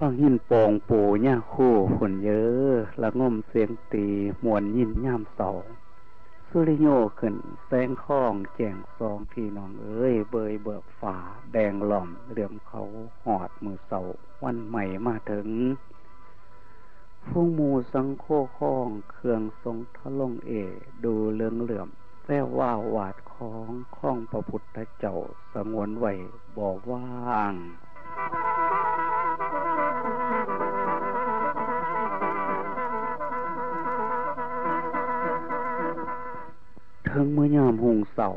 ฟังหินปองปูเนี่ยคู่ฝนเยอะละง่มเสียงตีมวนยินย่ามเสาสุริโยขึ้นแสงข้องแจงซองพี่น้องเอ้ย เบยเบิกฝาแดงหล่อมเหลื่อมเขาหอดมือเสาวันใหม่มาถึงฟุ้งมูสังโคข้องเครื่องทรงทะลงเอ ดูเลืองเหลื่อมแววว่าวาดของข้องประพุทธเจ้าสงวนไหวบ่ว่าง ถึงเมื่อยามหงเสา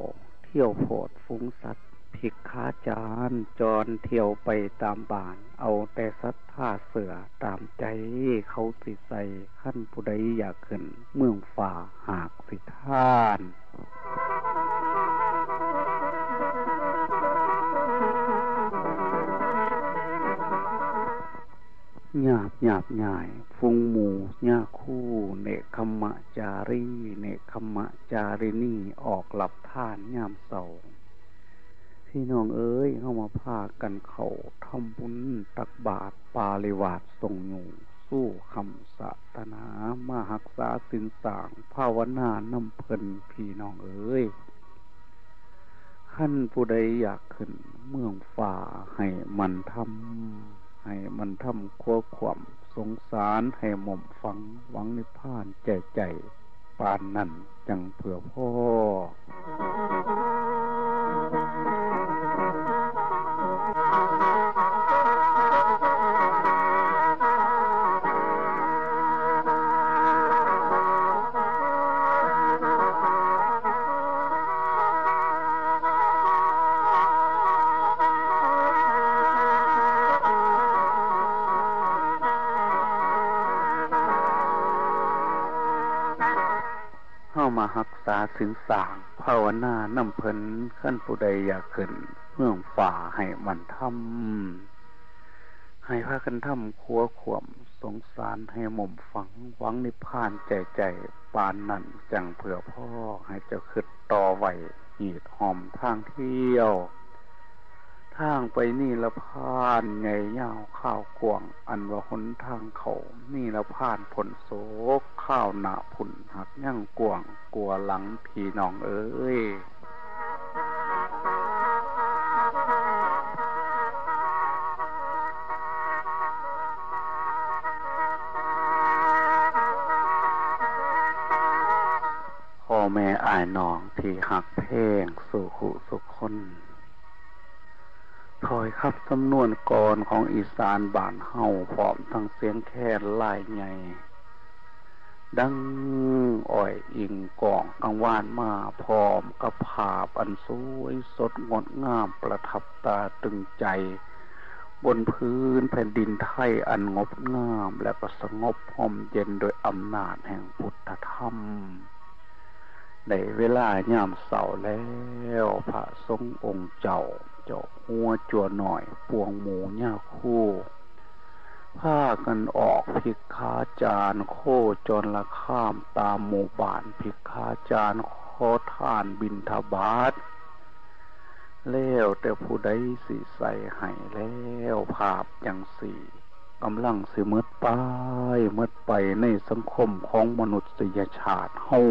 เที่ยวโผดฟุ้งสัตว์ผิกขาจานจรเที่ยวไปตามบ้าน เอาแต่สัตว์ท่าเสือตามใจเขาสิใส่ขั้นผู้ใดอยากขึ้น เมืองฝ่าหากสิท่าน หยาบหยาบหญ่ฟุงหมูหญ้าคู่ เนคขมะจารี เนคขมะจารินีออกหลับท่านยามเสาพี่น้องเอ้ยเข้ามาพากันเขาทำบุญตักบาตรปาลิวาดส่งอยู่สู้คำสัตนามาหักษาสินสางภาวนานำเพลินพี่น้องเอ้ยขั้นผู้ใดอยากขึ้นเมืองฝ่าให้มันทำ ให้มันทำควขวมสงสารให้หม่อมฟังหวังนิพพานใจใจปานนั่นจังเผื่อพ่อ หักษาสินสางภาวนานำเพลินขั้นผู้ใดอยากขึ้นเมื่องฝ่าให้มันทำให้พากันทำขัวขวมสงสารให้หม่มฝังหวังนิพพานใจใจปานนั่นจังเผื่อพ่อให้เจ้าขึ้นต่อไหวหีดหอมทางเที่ยว ทางไปนี่ละพานไงเยาข้าวกวง อันว่าหนทางเขา นี่ละพานผลโศกข้าวหนาผุนหักยั่งกวง กลัวหลังพี่น้องเอ้ยพ่อแม่อายน้องที่หักเพลงสู่ขุสุขคน ถอยครับสำนวนกรของอีสานบานเฮาพร้อมทั้งเสียงแค่ลายใหญ่ดังอ่อยอิงกองกังวานมาพร้อมกับภาพอันสวยสดงดงามประทับตาตึงใจ บนพื้นแผ่นดินไทยอันงบงามและก็สงบหอมเย็นโดยอำนาจแห่งพุทธธรรมในเวลายามเสาแล้วพระทรงองค์เจ้า เจ้าหัวจัวหน่อย ปวงหมูหญ้าคู่ผ้ากันออกพิกขาจานโคจนละข้ามตามหมู่บ้านพิกขาจานขอทานบินทบาทแล้วแต่ผู้ใดสิใส่ให้แล้วภาพอย่างสี่กำลังสิมืดไปมืดไปในสังคมของมนุษยชาติเฮา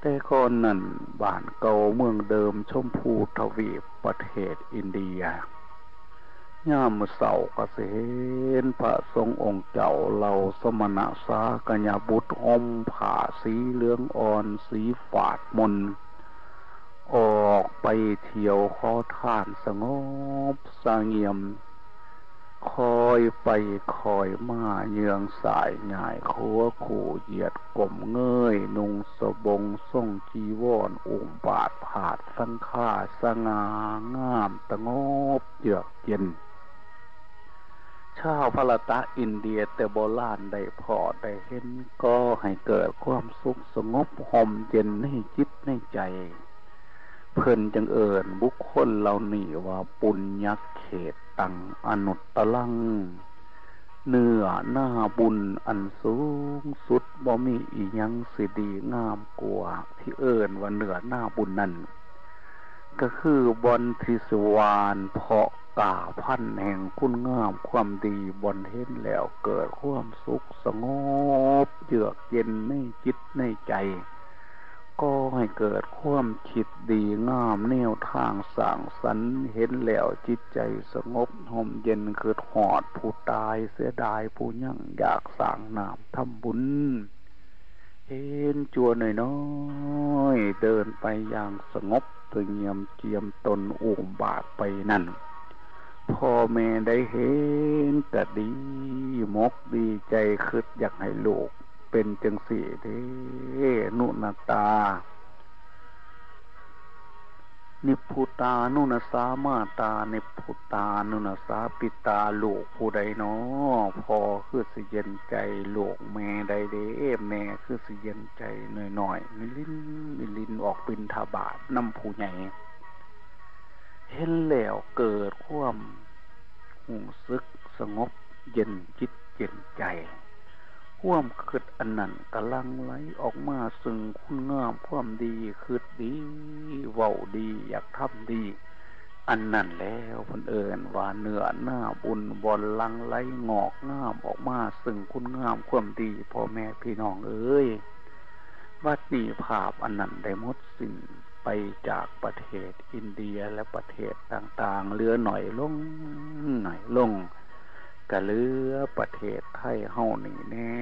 แต่ก่อนนั้นบ้านเก่าเมืองเดิมชมพูทวีปประเทศอินเดียย่ามเสาเกษนพระทรงองค์เจ้าเราสมณะสากัญญาบุตรอมผ่าสีเหลืองอ่อนสีฝาดมน ออกไปเที่ยวขอทานสงบสงเงียม คอยไปคอยมาเยืองสายง่ายขัวขู่เหยียดกลมเงย นุงสบงส่งจีวรอุ่มบาดผาดสังฆาสง่างามตะงบเยือกเย็นชาวพลตะอินเดียแต่โบราณได้พอได้เห็นก็ให้เกิดความสุขสงบหอมเย็นในจิตในใจ เพิ่นจังเอิญบุคคลเหล่านี้ว่าปุญญเขตตังอนุตตลัง เนื้อหน้าบุญอันสูงสุดบ่มีอียังสิดีงามกว่าที่เอิญว่าเนื้อหน้าบุญนั้นก็คือบอนทิสวานเพาะกาพันแห่งคุณงามความดีบนเห็นแล้วเกิดความสุขสงบเยือกเย็นในจิตในใจ ก็ให้เกิดความคิดดีงามแนวทางสั่งสรรเห็นแล้วจิตใจสงบห่มเย็นเกิดหอดผู้ตายเสียดายผู้ยั่งอยากสั่งนามทำบุญเห็นจัวหน่อยน้อยเดินไปอย่างสงบเงียมเจียมตนอุ้มบาทไปนั่นพ่อแม่ได้เห็นก็ดีมกดีใจคืดอยากให้ลูก เป็นจังสีเด้นุนาตา นิพุตานุนาสามาตา นิพุตานุนาสาปิตาลูกผู้ใดเนาะพอคือสิเย็นใจลูกแม่ใดเด้แม่คือสิเย็นใจหน่อยๆมิลินมิลินออกบินทบาทน้ำผู้ใหญ่เห็นแล้วเกิดความหูซึกสงบเย็นจิตเย็นใจ ความคืดอันนั้นกำลังไหลออกมาซึ่งคุณงามความดีคืดดีเว้าดีอยากทำดี อันนั้นแล้วคนเอิญว่าเนื้อหน้าบุญบอลลังไหลงอกงามออกมาซึ่งคุณงามความดีพ่อแม่พี่น้องเอ้ยวัดนี้ภาพอันนั้นได้หมดสิ้นไปจากประเทศอินเดียและประเทศต่างๆเหลือหน่อยลงหน่อยลง กะเลือประเทศไทยเฮานี่แน่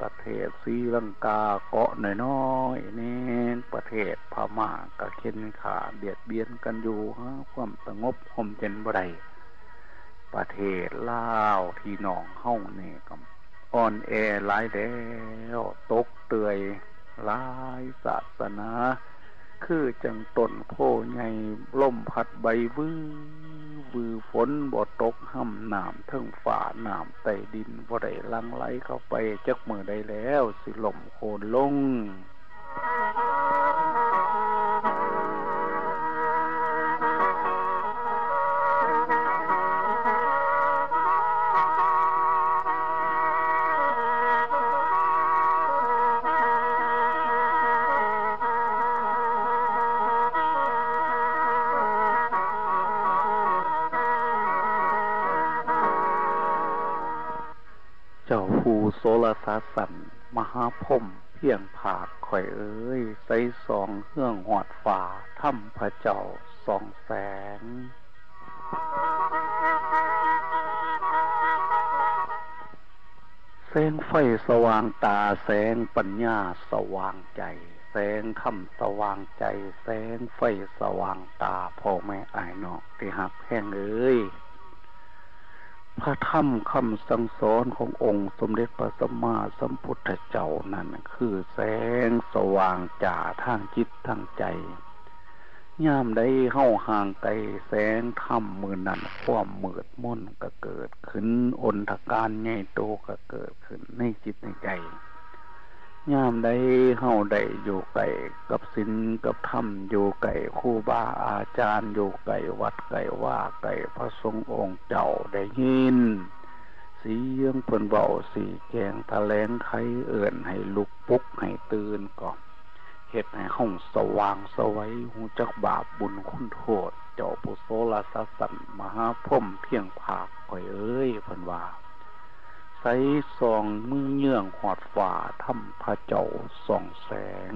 ประเทศศรีลังกาเกาะน้อยๆแน่ประเทศพม่ากะเข็นขาเบียดเบียนกันอยู่ฮะความสงบห่มเย็นบ่ได้ประเทศลาวที่หนองเฮานี่ก็อ่อนแอหลายแล้วตกเตยหลายศาสนา คือจังตนโพใหญ่ล่มพัดใบวื้อ วือฝนบ่ตกห้ำน้ำทั้งฝ่าน้ำใต้ดินบ่ได้ลังไหลเข้าไปจักมือได้แล้ว สิลมโคนลง เจ้าภูโสรสาสันมหาพมเพียงผากข่อยเอ้ยใสสองเฮื่องหอดฝาถ้ำพระเจ้าสองแสง แสงไฟสว่างตาแสงปัญญาสว่างใจ แสงธรรมสว่างใจ แสงไฟสว่างตาพ่อแม่อายนอกที่หักแห้งเอ้ย พระธรรมคำสั่งสอนขององค์สมเด็จพระสัมมาสัมพุทธเจ้านั่นคือแสงสว่างจ่าทางจิตทางใจย่ามได้เข้าห่างไกลแสงธรรมมือนั้นความมืดมนก็เกิดขึ้นอนทการใหญ่โตก็เกิดขึ้นในจิตในใจ ย่ามได้เฮ้าได้อยู่ไก่กับศีลกับธรรมอยู่ไก่ครูบาอาจารย์อยู่ไก่วัดไก่ว่าไก่พระสงฆ์องค์เจ้าได้ยิน สีเยงเพิ่นเบาสีแกงทะแลงไขเอิ่นให้ลุกปุกให้ตื่นก่อนเฮ็ดให้ห้องสว่างสวัยหูจักบาปบุญคุณโทษ เจ้าปุโสลาสสันมหาพรมเพียงภาคข่อยเอ้ยเพิ่นว่า ใสซองมือเยื่องหอดฝ่าทำพระเจ้าส่องแสง